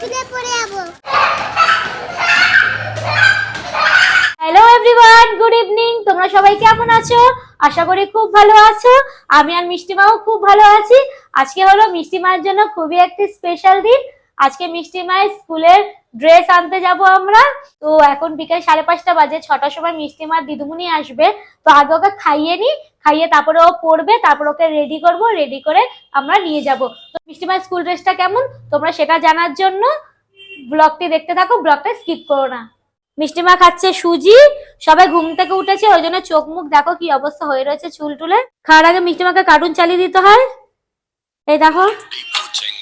স্কুলে পড়ে যাব। হ্যালো এভরিওয়ান গুড ইভিনিং তোমরা সবাই কেমন আছো? আশা করি খুব ভালো আছো। আমি আর মিষ্টি মাও খুব ভালো আছি। আজকে হলো মিষ্টি মায়ের জন্য খুবই একটি স্পেশাল দিন। আজকে মিষ্টি মায়ের স্কুলের ড্রেস আনতে যাব আমরা। তো এখন বিকেল সাড়ে পাঁচটা বাজে, ছটার সময় মিষ্টি মার দিদুমুনি আসবে। তো আগে ওকে খাইয়ে নি খাইয়ে তারপরে ও পড়বে, তারপর ওকে রেডি করব রেডি করে আমরা নিয়ে যাব। তো মিষ্টি মায়ের স্কুল ড্রেসটা কেমন? তোমরা সেটা জানার জন্য ব্লগটি দেখতে থাকো ব্লগটা স্কিপ করো না। মিষ্টিমা খাচ্ছে সুজি, সবাই ঘুম থেকে উঠেছে, ওই জন্য চোখ মুখ দেখো কি অবস্থা হয়ে রয়েছে চুল টুলে। খাওয়ার আগে মিষ্টিমাকে কার্টুন চালিয়ে দিতে হয়। এই দেখো,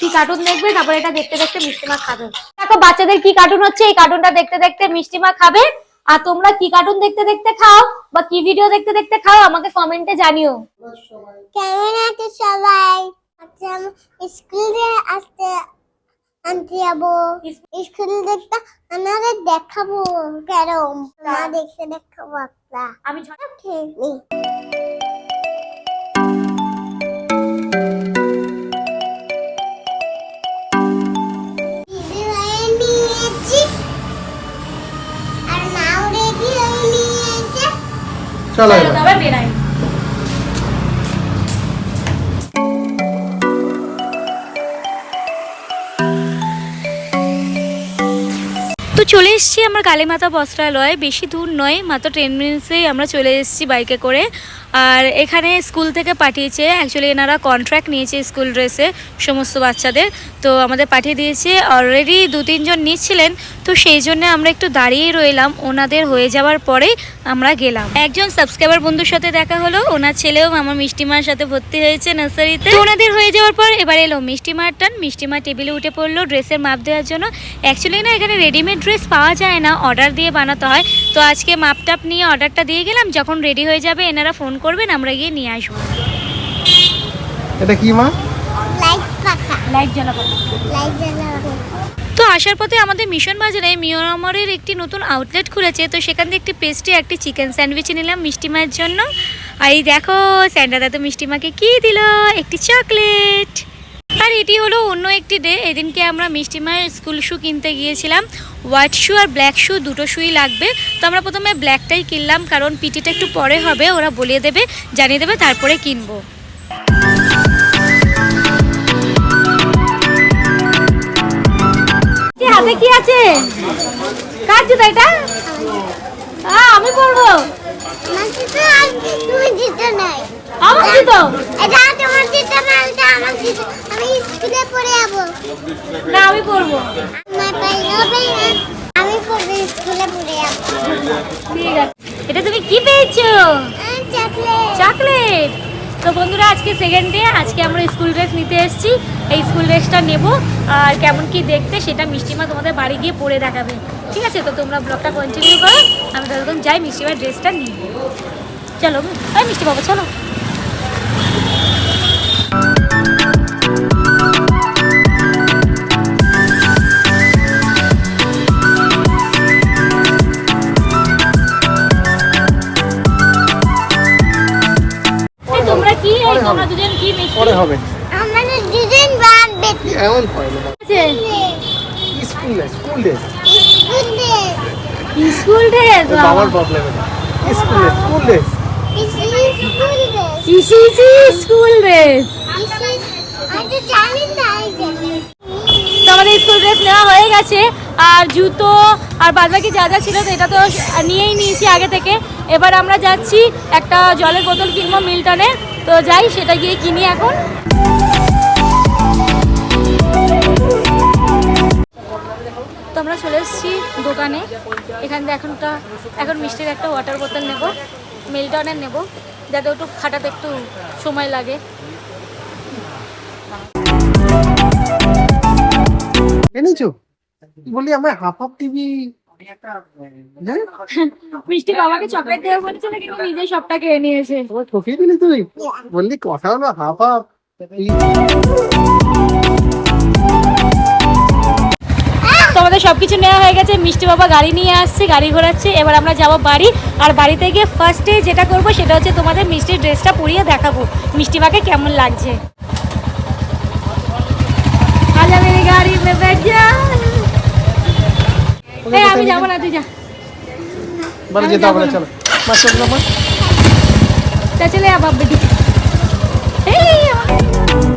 কি কার্টুন দেখবে, তারপরে এটা দেখতে দেখতে মিষ্টিমা খাবে। দেখো, বাচ্চাদের কি কার্টুন হচ্ছে? এই কার্টুনটা দেখতে দেখতে মিষ্টিমা খাবে। আর তোমরা কি কার্টুন দেখতে দেখতে খাও বা কি ভিডিও দেখতে দেখতে খাও আমাকে কমেন্টে জানিও। কেমন আছো সবাই? আচ্ছা স্কুলে আসতে আনতে যাব। স্কুল দেখতে আমাদের দেখাবো কেরম? না দেখতে দেখাবো একটা আমি ঝট- চলো এবার। তো চলে এসেছি আমরা কালীমাতা বস্ত্রালয়। বেশি দূর নয় মাত্র টেন মিনিটসেই আমরা চলে এসেছি বাইকে করে। আর এখানে স্কুল থেকে পাঠিয়েছে অ্যাকচুয়ালি এনারা কন্ট্রাক্ট নিয়েছে স্কুল ড্রেসে সমস্ত বাচ্চাদের। তো আমাদের পাঠিয়ে দিয়েছে অলরেডি দু তিনজন নিচ্ছিলেন, তো সেই জন্য আমরা একটু দাঁড়িয়েই রইলাম, ওনাদের হয়ে যাওয়ার পরেই আমরা গেলাম। একজন সাবস্ক্রাইবার বন্ধুর সাথে দেখা হলো, ওনার ছেলেও আমার মিষ্টিমার সাথে ভর্তি হয়েছে নার্সারিতে। ওনাদের হয়ে যাওয়ার পর এবার এলো মিষ্টিমার টান মিষ্টিমা টেবিলে উঠে পড়ল ড্রেসের মাপ দেওয়ার জন্য। অ্যাকচুয়ালি না, এখানে রেডিমেড ড্রেস পাওয়া যায় না অর্ডার দিয়ে বানাতে হয় তো আজকে মাপ টাপ নিয়ে অর্ডারটা দিয়ে গেলাম যখন রেডি হয়ে যাবে এনারা ফোন করবেন আমরা গিয়ে নিয়ে আসব। এটা কি মা? লাইট পাখা। লাইট জ্বালাবো লাইট জ্বালাবো তো আসার পথে আমাদের মিশন বাজারে মিওরামরের একটি নতুন আউটলেট খুলেছে তো সেখান থেকে একটি পেস্ট্রি একটি চিকেন স্যান্ডউইচ নিলাম মিষ্টি মায়ের জন্য। আর এই দেখো স্যান্ডাদা তো মিষ্টি মাকে কী দিল? একটি চকলেট আর এটি হলো অন্য একটি ডে। এদিনকে আমরা মিষ্টি মায়ের স্কুল শু কিনতে গিয়েছিলাম। হোয়াইট শু আর ব্ল্যাক শু দুটো শুই লাগবে। তো আমরা প্রথমে ব্ল্যাকটাই কিনলাম কারণ পিটিটা একটু পরে হবে ওরা বলিয়ে দেবে জানিয়ে দেবে তারপরে কিনবো। কি হাতে কি আছে? কার জুতো এটা? আমি পরবো। আমার জুতো আর তুমি জুতো নাই। আমার জুতো? এটা তোমার জুতো না এটা আমার জুতো আমি স্কুলে পড়ে যাব না, আমি না আমি পড়ব স্কুলে পড়ে যাব ঠিক আছে। এটা তুমি কি পেয়েছ? চকলেট। চকলেট তো বন্ধুরা, আজকে সেকেন্ড ডে আজকে আমরা স্কুল ড্রেস নিতে এসেছি। এই স্কুল ড্রেসটা নেব। আর কেমন কি দেখতে, সেটা মিষ্টিমা তোমাদের বাড়ি গিয়ে পরে দেখাবে। ঠিক আছে? তো তোমরা ব্লগটা কন্টিনিউ করো। আমি ততক্ষণ যাই মিষ্টিমার ড্রেসটা নিই চলো, এই মিষ্টি বাবা চলো। পরে হবে। আমাদের দুজন বাঁধবে। কি এমন হয়? না স্কুল ডে স্কুল ডে স্কুলে ড্রেস। বাবার প্রবলেম এটা। স্কুল ডে স্কুল ডে স্কুলে ইসি ইসি স্কুল ড্রেস। আমাদের স্কুল ড্রেস নেওয়া হয়ে গেছে। আর জুতো আর বাদবাকি যা যা ছিল তো এটা তো নিয়েই নিয়েছি আগে থেকে। এবার আমরা যাচ্ছি একটা জলের বোতল কিনবো মিল্টনে। তো যাই, সেটা গিয়ে কিনি এখন। তো আমরা চলে এসেছি দোকানে। এখান থেকে এখনটা এখন মিষ্টির একটা ওয়াটার বোতল নেব মিল্টনের নেব, যাতে একটু খাটাতে একটু সময় লাগে। বলি, আমার হাফ হাফ টিভি মিষ্টি বাবাকে চকলেট দেওয়া বলেছিল কিন্তু নিজে সবটা খেয়ে নিয়েছে। ঠকিয়ে দিলি তুই? বললি কথা হলো হাফ হাফ তো সবকিছু নেওয়া হয়ে গেছে। মিষ্টি বাবা গাড়ি নিয়ে আসছে গাড়ি ঘোরাচ্ছে। এবার আমরা যাব বাড়ি। আর বাড়িতে গিয়ে ফার্স্টে যেটা করব সেটা হচ্ছে তোমাদের মিষ্টির ড্রেসটা পরিয়ে দেখাবো। মিষ্টি মাকে কেমন লাগছে? আজ আমি গাড়ি মে એ આવી જા બરાબર આવી જા બરાબર જતા આપણે ચાલો. બસ એક આ બાપ એ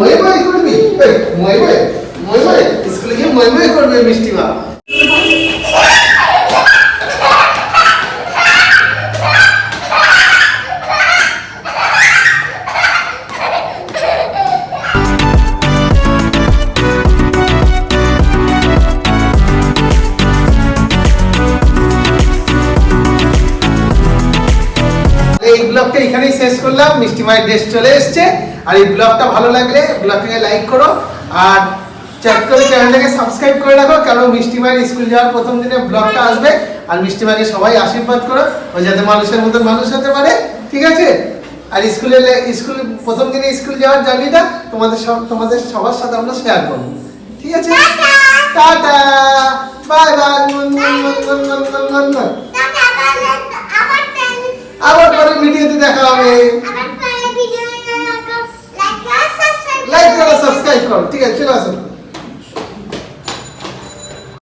মই মই করবি? মই মই মই মই স্কুলে গিয়ে মই করবে মিষ্টি মা। এই ব্লগটা এখানেই শেষ করলাম। মিষ্টি মায়ের ড্রেস চলে এসছে। আর এই ব্লগটা ভালো লাগলে ব্লগটাকে লাইক করো। আর চেক করে চ্যানেলটাকে সাবস্ক্রাইব করে রাখো কারণ মিষ্টি মায়ের স্কুল যাওয়ার প্রথম দিনে ব্লগটা আসবে। আর মিষ্টি মাকে সবাই আশীর্বাদ করো ও যাতে মানুষের মতন মানুষ হতে পারে। ঠিক আছে? আর স্কুলে স্কুল প্রথম দিনে স্কুল যাওয়ার জার্নিটা তোমাদের সব তোমাদের সবার সাথে আমরা শেয়ার করব। ঠিক আছে? টাটা! বাই বাই দেখা হবে লাইক করো সাবস্ক্রাইব করো। ঠিক আছে চলে আসো